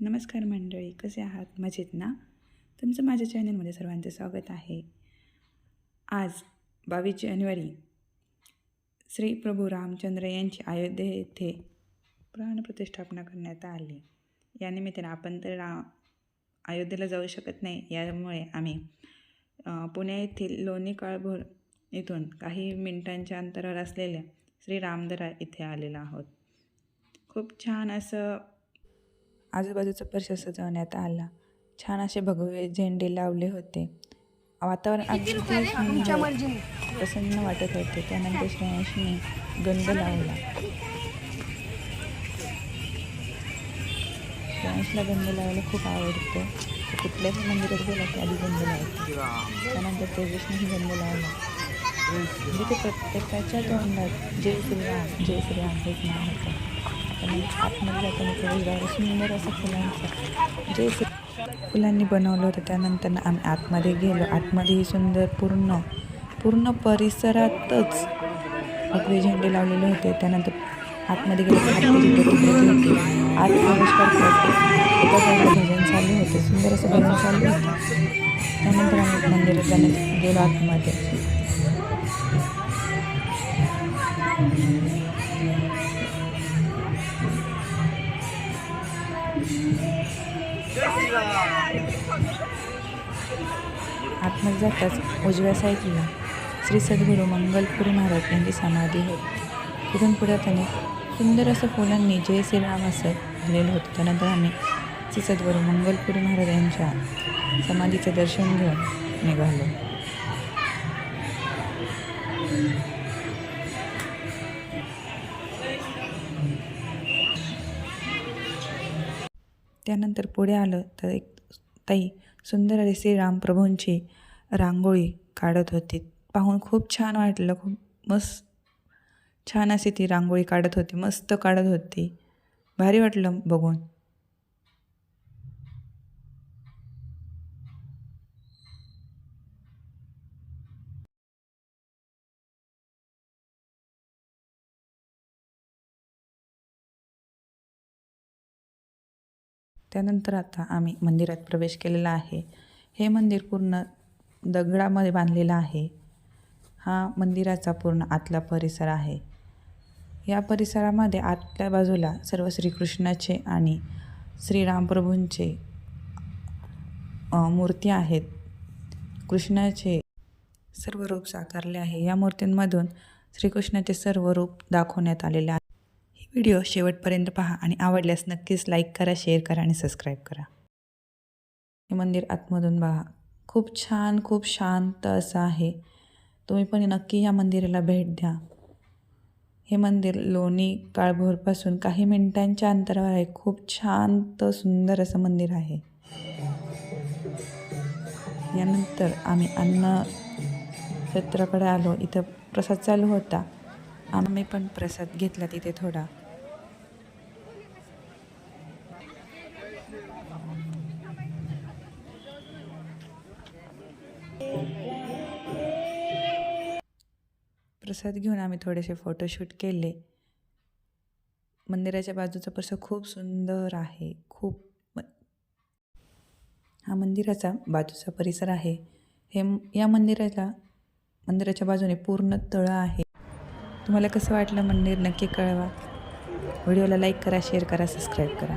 नमस्कार मंडळी कसे आहात? मजेत ना? तुमचं माझ्या चॅनलमध्ये सर्वांचं स्वागत आहे. आज बावीस जानेवारी श्री प्रभू रामचंद्र यांची अयोध्ये येथे प्राणप्रतिष्ठापना करण्यात आली. या निमित्ताने आपण तर रा अयोध्येला जाऊ शकत नाही यामुळे आम्ही पुणे येथील लोणी काळभोर इथून काही मिनिटांच्या अंतरावर असलेल्या श्री रामदरा इथे आलेलो आहोत. खूप छान असं आजूबाजूचा परिसर सजवण्यात आला. छान असे भगवे झेंडे लावले होते. वातावरण अगदी प्रसन्न वाटत होते. त्यानंतर श्रेयांशने गंध लावला. श्रेयांशला गंध लावायला खूप आवडतं. तो कुठल्याच मंदिरात गेला की आधी गंध लावतो. त्यानंतर तेजसनेही गंध लावला. म्हणजे ते प्रत्येकाच्या तोंडात जय श्रीराम जय श्रीराम हेच नाव होतं. त्यानंतर आतमध्ये जाताना प्रवेशद्वार सुंदर असं फुलांचं जे फुलांनी बनवलं होतं त्यानंतर आम्ही आतमध्ये गेलो. आतमध्येही सुंदर पूर्ण पूर्ण परिसरातच भगवे झेंडे लावलेले होते. त्यानंतर आतमध्ये गेलो होती आत प्रवेश करताच एका साईडला भजन चालू होते. सुंदर असं भजन चालू होतं. त्यानंतर आम्ही मंदिरात जाण्यात गेलो आतमध्ये. आतमध्ये जाताच उजव्या साईडला श्री सद्गुरू मंगलपुरी महाराज यांची समाधी होती. तिथून पुढे त्यांनी सुंदर असं फुलांनी जय श्रीराम असं दिलेलं होतं. त्यानंतर आम्ही श्री सद्गुरू मंगलपुरी महाराज यांच्या समाधीचं दर्शन घेऊन निघालो. त्यानंतर पुढे आलं तर एक ताई सुंदर असे श्रीराम प्रभूंची रांगोळी काढत होती. पाहून खूप छान वाटलं खूप मस्त छान अशी ती रांगोळी काढत होती मस्त काढत होती. भारी वाटलं बघून. त्यानंतर आता आम्ही मंदिरात प्रवेश केलेला आहे. हे मंदिर पूर्ण दगडामध्ये बांधलेलं आहे. हा मंदिराचा पूर्ण आतला परिसर आहे. या परिसरामध्ये आतल्या बाजूला सर्व श्रीकृष्णाचे आणि श्रीरामप्रभूंचे मूर्ती आहेत. कृष्णाचे सर्व रूप साकारले आहे. या मूर्तींमधून श्रीकृष्णाचे सर्व रूप दाखवण्यात आलेले आहे व्हिडिओ शेवटपर्यंत पहा आणि आवडल्यास नक्कीच लाईक करा शेअर करा आणि सबस्क्राईब करा. हे मंदिर आतमधून पहा खूप छान खूप शांत असं आहे. तुम्ही पण नक्की या मंदिराला भेट द्या. हे मंदिर लोणी काळभोरपासून काही मिनिटांच्या अंतरावर आहे. खूप शांत सुंदर असं मंदिर आहे. यानंतर आम्ही अन्न क्षेत्राकडे आलो. इथं प्रसाद चालू होता. आम्ही पण प्रसाद घेतला तिथे थोडा. प्रसाद घेऊन आम्ही थोडेसे फोटोशूट केले. मंदिराच्या बाजूचा परिसर खूप सुंदर आहे. खूप हा मंदिराचा बाजूचा परिसर आहे. हे या मंदिराला मंदिराच्या बाजूने पूर्ण तळं आहे. तुम्हाला कसं वाटलं मंदिर नक्की कळवा. व्हिडिओला लाईक करा शेअर करा सबस्क्राईब करा.